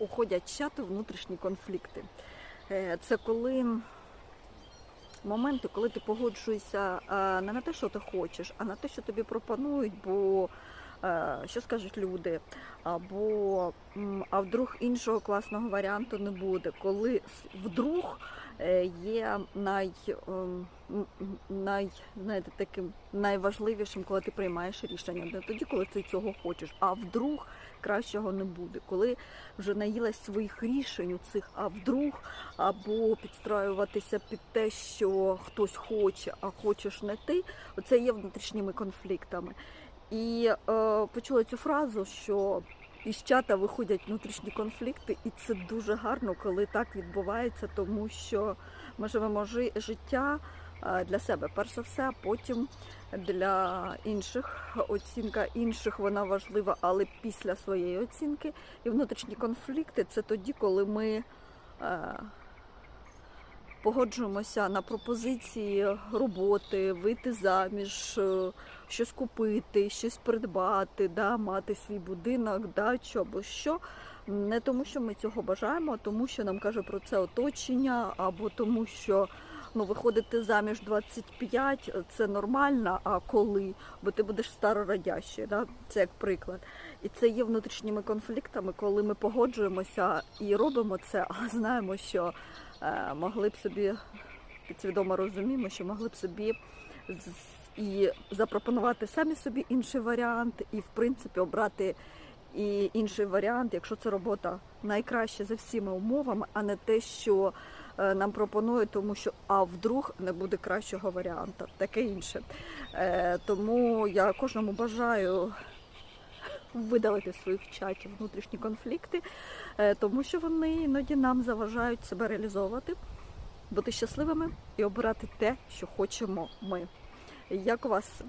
уходять чати внутрішні конфлікти. Е, Це коли моменти, коли ти погоджуєшся е, не на те, що ти хочеш, а на те, що тобі пропонують, бо що скажуть люди, або а вдруг іншого класного варіанту не буде. Коли вдруг е, є най, ем, най, знаєте, таким найважливішим, коли ти приймаєш рішення, не тоді, коли ти цього хочеш, а вдруг кращого не буде. Коли вже наїлась своїх рішень у цих, а вдруг, або підстраюватися під те, що хтось хоче, а хочеш не ти, оце є внутрішніми конфліктами. І е, почула цю фразу, що із чата виходять внутрішні конфлікти, і це дуже гарно, коли так відбувається, тому що ми живемо жи- життя е, для себе, перш за все, а потім для інших. Оцінка інших вона важлива, але після своєї оцінки. І внутрішні конфлікти це тоді, коли ми е, погоджуємося на пропозиції роботи, вийти заміж, е, щось купити, щось придбати, да, мати свій будинок, дачу або що. Не тому, що ми цього бажаємо, а тому, що нам каже про це оточення, або тому, що ну, виходити заміж 25 це нормально, а коли? Бо ти будеш старородящий, да? це як приклад. І це є внутрішніми конфліктами, коли ми погоджуємося і робимо це, але знаємо, що е, могли б собі підсвідомо розуміємо, що могли б собі і запропонувати самі собі інший варіант, і в принципі обрати і інший варіант, якщо це робота найкраще за всіма умовами, а не те, що нам пропонують, тому що а вдруг не буде кращого варіанту, таке інше. Е, Тому я кожному бажаю видалити своїх чатів внутрішні конфлікти, е, тому що вони іноді нам заважають себе реалізовувати, бути щасливими і обирати те, що хочемо ми. Як у вас?